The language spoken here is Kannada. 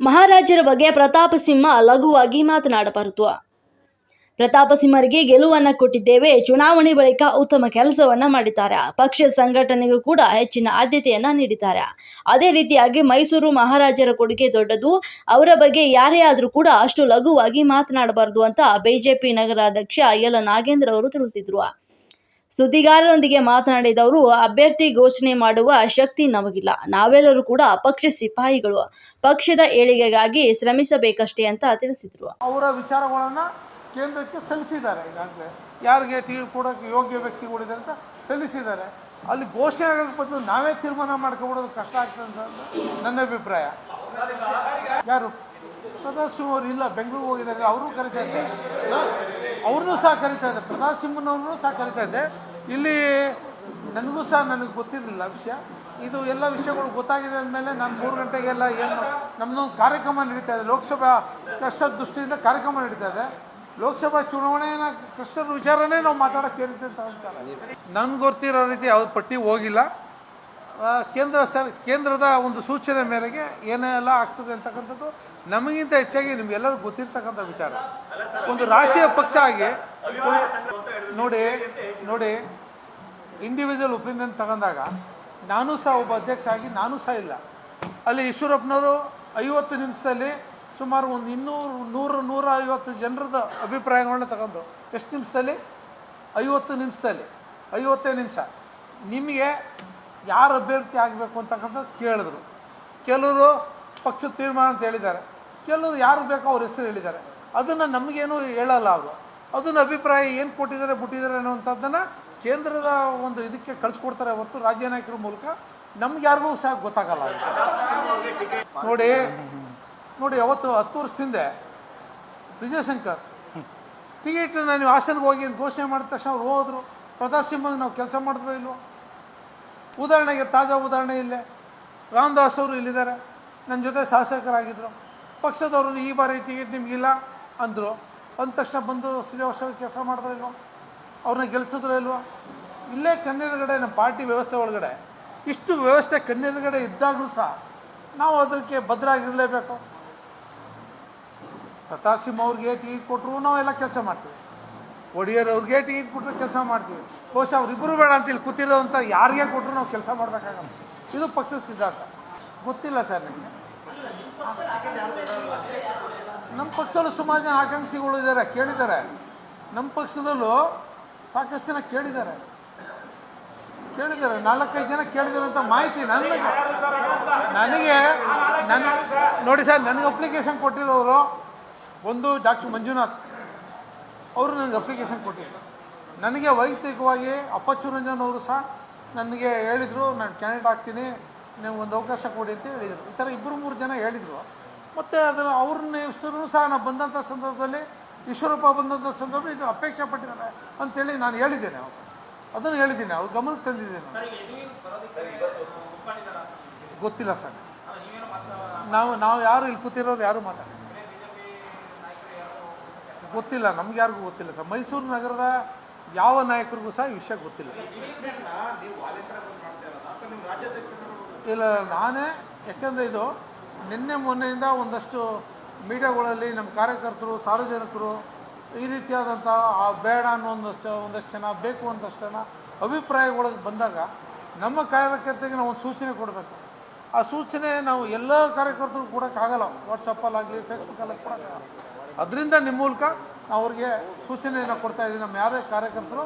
ಮಹಾರಾಜರ ಬಗ್ಗೆ ಪ್ರತಾಪ ಸಿಂಹ ಲಘುವಾಗಿ ಮಾತನಾಡಬಾರದು. ಪ್ರತಾಪ ಸಿಂಹರಿಗೆ ಗೆಲುವನ್ನು ಕೊಟ್ಟಿದ್ದೇವೆ. ಚುನಾವಣೆ ಬಳಿಕ ಉತ್ತಮ ಕೆಲಸವನ್ನ ಮಾಡಿದ್ದಾರೆ. ಪಕ್ಷ ಸಂಘಟನೆಗೂ ಕೂಡ ಹೆಚ್ಚಿನ ಆದ್ಯತೆಯನ್ನ ನೀಡಿದ್ದಾರೆ. ಅದೇ ರೀತಿಯಾಗಿ ಮೈಸೂರು ಮಹಾರಾಜರ ಕೊಡುಗೆ ದೊಡ್ಡದು. ಅವರ ಬಗ್ಗೆ ಯಾರೇ ಆದರೂ ಕೂಡ ಅಷ್ಟು ಲಘುವಾಗಿ ಮಾತನಾಡಬಾರದು ಅಂತ ಬಿಜೆಪಿ ನಗರಾಧ್ಯಕ್ಷ ಎಲ್ ನಾಗೇಂದ್ರ ಅವರು ತಿಳಿಸಿದ್ರು. ಸುದ್ದಿಗಾರರೊಂದಿಗೆ ಮಾತನಾಡಿದ ಅವರು ಅಭ್ಯರ್ಥಿ ಘೋಷಣೆ ಮಾಡುವ ಶಕ್ತಿ ನಮಗಿಲ್ಲ. ನಾವೆಲ್ಲರೂ ಕೂಡ ಪಕ್ಷ ಸಿಪಾಯಿಗಳು. ಪಕ್ಷದ ಏಳಿಗೆಗಾಗಿ ಶ್ರಮಿಸಬೇಕಷ್ಟೇ ಅಂತ ತಿಳಿಸಿದರು. ಅವರ ವಿಚಾರಗಳನ್ನು ಕೇಂದ್ರಕ್ಕೆ ಸಲ್ಲಿಸಿದ್ದಾರೆ. ಈಗಾಗಲೇ ಯಾರಿಗೆ ಟಿ ಕೊಡೋಕ್ಕೆ ಯೋಗ್ಯ ವ್ಯಕ್ತಿಗಳಿದೆ ಅಂತ ಸಲ್ಲಿಸಿದ್ದಾರೆ. ಅಲ್ಲಿ ಘೋಷಣೆ ಆಗೋಕ್ಕೆ ಬದಲು ನಾವೇ ತೀರ್ಮಾನ ಮಾಡ್ಕೊಬಿಡೋದು ಕಷ್ಟ ಆಗ್ತದೆ ಅಂತ ನನ್ನ ಅಭಿಪ್ರಾಯ. ಯಾರು? ಸದಾಶಿವ ಅವರು ಇಲ್ಲ, ಬೆಂಗಳೂರಿಗೆ ಹೋಗಿದ್ದಾರೆ. ಅವರು ಕರಿತಾ ಇದ್ದಾರೆ. ಅವ್ರನ್ನೂ ಸಹ ಕರಿತಾ ಇದ್ದಾರೆ. ಪ್ರತಾಪ್ ಸಿಂಹನವ್ರನ್ನೂ ಸಹ ಕರಿತಾ ಇದ್ದೆ ಇಲ್ಲಿ ನನಗೂ ಸಹ ನನಗೆ ಗೊತ್ತಿರಲಿಲ್ಲ ವಿಷಯ. ಇದು ಎಲ್ಲ ವಿಷಯಗಳು ಗೊತ್ತಾಗಿದೆ ಅಂದಮೇಲೆ ನಾನು ಮೂರು ಗಂಟೆಗೆಲ್ಲ ಏನು ನಮ್ಮದೊಂದು ಕಾರ್ಯಕ್ರಮ ನಡೀತಾ ಇದೆ. ಲೋಕಸಭಾ ಕಷ್ಟದ ದೃಷ್ಟಿಯಿಂದ ಕಾರ್ಯಕ್ರಮ ನಡೀತಾ ಇದೆ. ಲೋಕಸಭಾ ಚುನಾವಣೆಯ ಕಷ್ಟದ ವಿಚಾರನೇ ನಾವು ಮಾತಾಡೋಕ್ಕೆ ಅಂತ ನನ್ಗೆ ಗೊತ್ತಿರೋ ರೀತಿ ಯಾವ್ದು ಪಟ್ಟಿ ಹೋಗಿಲ್ಲ. ಕೇಂದ್ರ ಸರ್, ಕೇಂದ್ರದ ಒಂದು ಸೂಚನೆ ಮೇರೆಗೆ ಏನೆಲ್ಲ ಆಗ್ತದೆ ಅಂತಕ್ಕಂಥದ್ದು ನಮಗಿಂತ ಹೆಚ್ಚಾಗಿ ನಿಮಗೆಲ್ಲರೂ ಗೊತ್ತಿರ್ತಕ್ಕಂಥ ವಿಚಾರ. ಒಂದು ರಾಷ್ಟ್ರೀಯ ಪಕ್ಷ ಆಗಿ ನೋಡಿ ನೋಡಿ. ಇಂಡಿವಿಜುವಲ್ ಒಪಿನಿಯನ್ ತಗೊಂಡಾಗ ನಾನು ಸಹ ಒಬ್ಬ ಅಧ್ಯಕ್ಷ ಆಗಿ ನಾನು ಸಹ ಇಲ್ಲ. ಅಲ್ಲಿ ಈಶ್ವರಪ್ಪನವರು ಐವತ್ತು ನಿಮಿಷದಲ್ಲಿ ಸುಮಾರು ಒಂದು ಇನ್ನೂರು, ನೂರು ನೂರ ಐವತ್ತು ಜನರದ ಅಭಿಪ್ರಾಯಗಳನ್ನ ತಗೊಂಡು, ಎಷ್ಟು ನಿಮಿಷದಲ್ಲಿ? ಐವತ್ತು ನಿಮಿಷದಲ್ಲಿ, ಐವತ್ತೇ ನಿಮಿಷ. ನಿಮಗೆ ಯಾರು ಅಭ್ಯರ್ಥಿ ಆಗಬೇಕು ಅಂತಕ್ಕಂಥದ್ದು ಕೇಳಿದ್ರು. ಕೆಲವರು ಪಕ್ಷದ ತೀರ್ಮಾನ ಅಂತ ಹೇಳಿದ್ದಾರೆ. ಕೆಲವರು ಯಾರು ಬೇಕೋ ಅವ್ರ ಹೆಸರು ಹೇಳಿದ್ದಾರೆ. ಅದನ್ನು ನಮಗೇನು ಹೇಳಲ್ಲ ಅವರು. ಅದನ್ನ ಅಭಿಪ್ರಾಯ ಏನು ಕೊಟ್ಟಿದ್ದಾರೆ ಬಿಟ್ಟಿದ್ದಾರೆ ಅನ್ನುವಂಥದ್ದನ್ನು ಕೇಂದ್ರದ ಒಂದು ಇದಕ್ಕೆ ಕಳಿಸ್ಕೊಡ್ತಾರೆ ಹೊತ್ತು ರಾಜ್ಯ ನಾಯಕರ ಮೂಲಕ ನಮ್ಗೆ ಯಾರಿಗೂ ಸಹ ಗೊತ್ತಾಗಲ್ಲ ನೋಡಿ ನೋಡಿ, ಅವತ್ತು ಹತ್ತು ವರ್ಷ ಹಿಂದೆ ವಿಜಯಶಂಕರ್, ಟಿಕೆಟ್ ನೀವು ಹಾಸನ್ಗೆ ಹೋಗಿ ಅಂತ ಘೋಷಣೆ ಮಾಡಿದ ತಕ್ಷಣ ಅವ್ರು ಹೋದ್ರು. ಪ್ರತಾಪ್ ಸಿಂಹಂಗೆ ನಾವು ಕೆಲಸ ಮಾಡಿದ್ವೋ ಇಲ್ವೋ? ಉದಾಹರಣೆಗೆ ತಾಜಾ ಉದಾಹರಣೆ ಇಲ್ಲೇ. ರಾಮದಾಸ್ ಅವರು ಇಲ್ಲಿದ್ದಾರೆ. ನನ್ನ ಜೊತೆ ಶಾಸಕರಾಗಿದ್ದರು ಪಕ್ಷದವರು ಈ ಬಾರಿ ಟಿಕೆಟ್ ನಿಮಗಿಲ್ಲ ಅಂದರು. ಅಂದ ತಕ್ಷಣ ಬಂದು ಶ್ರೀನಿವಾಸ ಕೆಲಸ ಮಾಡಿದ್ರು ಇಲ್ವೋ? ಅವ್ರನ್ನ ಗೆಲ್ಸಿದ್ರು ಇಲ್ವಾ? ಇಲ್ಲೇ ಕಣ್ಣೆದುರುಗಡೆ, ನಮ್ಮ ಪಾರ್ಟಿ ವ್ಯವಸ್ಥೆ ಒಳಗಡೆ, ಇಷ್ಟು ವ್ಯವಸ್ಥೆ ಕಣ್ಣೆದುರುಗಡೆ ಇದ್ದಾಗಲೂ ಸಹ ನಾವು ಅದಕ್ಕೆ ಭದ್ರಾಗಿರಲೇಬೇಕು. ಪ್ರತಾಪ್ ಸಿಂಹ ಅವ್ರಿಗೆ ಟಿಕೆಟ್ ಕೊಟ್ಟರು ನಾವೆಲ್ಲ ಕೆಲಸ ಮಾಡ್ತೀವಿ. ಒಡೆಯರ್ ಅವ್ರಿಗೆ ಟಿಕೆಟ್ ಕೊಟ್ಟರೆ ಕೆಲಸ ಮಾಡ್ತೀವಿ. ಬಹುಶಃ ಅವ್ರಿಬ್ಬರು ಬೇಡ ಅಂತ ಇಲ್ಲಿ ಕೂತಿರೋ ಯಾರಿಗೆ ಕೊಟ್ಟರು ನಾವು ಕೆಲಸ ಮಾಡಬೇಕಾಗಲ್ಲ. ಇದು ಪಕ್ಷದ ಸಿದ್ಧಾಂತ. ಗೊತ್ತಿಲ್ಲ ಸರ್ ನಿಮಗೆ. ನಮ್ಮ ಪಕ್ಷದಲ್ಲೂ ಸುಮಾರು ಜನ ಆಕಾಂಕ್ಷಿಗಳು ಇದ್ದಾರೆ, ಕೇಳಿದ್ದಾರೆ. ನಮ್ಮ ಪಕ್ಷದಲ್ಲೂ ಸಾಕಷ್ಟು ಜನ ಕೇಳಿದ್ದಾರೆ. ಕೇಳಿದ್ದಾರೆ. ನಾಲ್ಕೈದು ಜನ ಕೇಳಿದ್ದಾರೆ ಅಂತ ಮಾಹಿತಿ ನನಗೆ. ನನಗೆ ನನಗೆ ನೋಡಿ ಸರ್, ನನಗೆ ಅಪ್ಲಿಕೇಶನ್ ಕೊಟ್ಟಿರೋರು ಒಂದು ಡಾಕ್ಟರ್ ಮಂಜುನಾಥ್. ಅವರು ನನಗೆ ಅಪ್ಲಿಕೇಶನ್ ಕೊಟ್ಟಿದ್ರು ನನಗೆ ವೈಯಕ್ತಿಕವಾಗಿ ಅಪ್ಪಚ್ಚು ರಂಜನ್ ಅವರು ಸಹ ನನಗೆ ಹೇಳಿದರು, ನಾನು ಕ್ಯಾಂಡಿಡೇಟ್ ಆಗ್ತೀನಿ. ನೀವು ಒಂದು ಅವಕಾಶ ಕೊಡಿ ಅಂತ ಹೇಳಿದರು. ಈ ಥರ ಇಬ್ಬರು ಮೂರು ಜನ ಹೇಳಿದರು. ಮತ್ತು ಅದನ್ನು ಅವ್ರನ್ನ ಹೆಸರು ಸಹ ನಾನು ಬಂದಂಥ ಸಂದರ್ಭದಲ್ಲಿ ಈಶ್ವರಪ್ಪ ಬಂದಂಥ ಸಂದರ್ಭ ಇದು ಅಪೇಕ್ಷೆ ಪಟ್ಟಿದ್ದಾರೆ ಅಂತೇಳಿ ನಾನು ಹೇಳಿದ್ದೇನೆ ಅವರು. ಅದನ್ನು ಹೇಳಿದ್ದೀನಿ ಅವ್ರು ಗಮನಕ್ಕೆ ತಂದಿದ್ದೇನೆ. ಗೊತ್ತಿಲ್ಲ ಸರ್. ನಾವು ನಾವು ಯಾರು ಇಲ್ಲಿ ಕೂತಿರೋರು ಯಾರು ಮಾತಾಡಿ ಗೊತ್ತಿಲ್ಲ ನಮ್ಗೆ ಯಾರಿಗೂ ಗೊತ್ತಿಲ್ಲ ಸರ್. ಮೈಸೂರು ನಗರದ ಯಾವ ನಾಯಕರಿಗೂ ಸಹ ಈ ವಿಷಯ ಗೊತ್ತಿಲ್ಲ. ಇಲ್ಲ ನಾನೇ ಯಾಕೆಂದರೆ ಇದು ನಿನ್ನೆ ಮೊನ್ನೆಯಿಂದ ಒಂದಷ್ಟು ಮೀಡಿಯಾಗಳಲ್ಲಿ ನಮ್ಮ ಕಾರ್ಯಕರ್ತರು, ಸಾರ್ವಜನಿಕರು ಈ ರೀತಿಯಾದಂಥ ಬೇಡ ಅನ್ನೋ ಒಂದಷ್ಟು ಒಂದಷ್ಟು ಜನ, ಬೇಕು ಒಂದಷ್ಟು ಜನ ಅಭಿಪ್ರಾಯಗಳಿಗೆ ಬಂದಾಗ ನಮ್ಮ ಕಾರ್ಯಕರ್ತರಿಗೆ ನಾವು ಒಂದು ಸೂಚನೆ ಕೊಡಬೇಕು. ಆ ಸೂಚನೆ ನಾವು ಎಲ್ಲ ಕಾರ್ಯಕರ್ತರು ಕೊಡೋಕ್ಕಾಗಲ್ಲ ವಾಟ್ಸಪ್ಪಲ್ಲಾಗಲಿ ಫೇಸ್ಬುಕ್ಕಲ್ಲಿ ಕೊಡೋಕ್ಕಾಗಲ್ಲ ಅದರಿಂದ ನಿಮ್ಮ ಮೂಲಕ ನಾವು ಅವ್ರಿಗೆ ಸೂಚನೆಯನ್ನು ಕೊಡ್ತಾ ಇದ್ದೀವಿ. ನಮ್ಮ ಯಾರೇ ಕಾರ್ಯಕರ್ತರು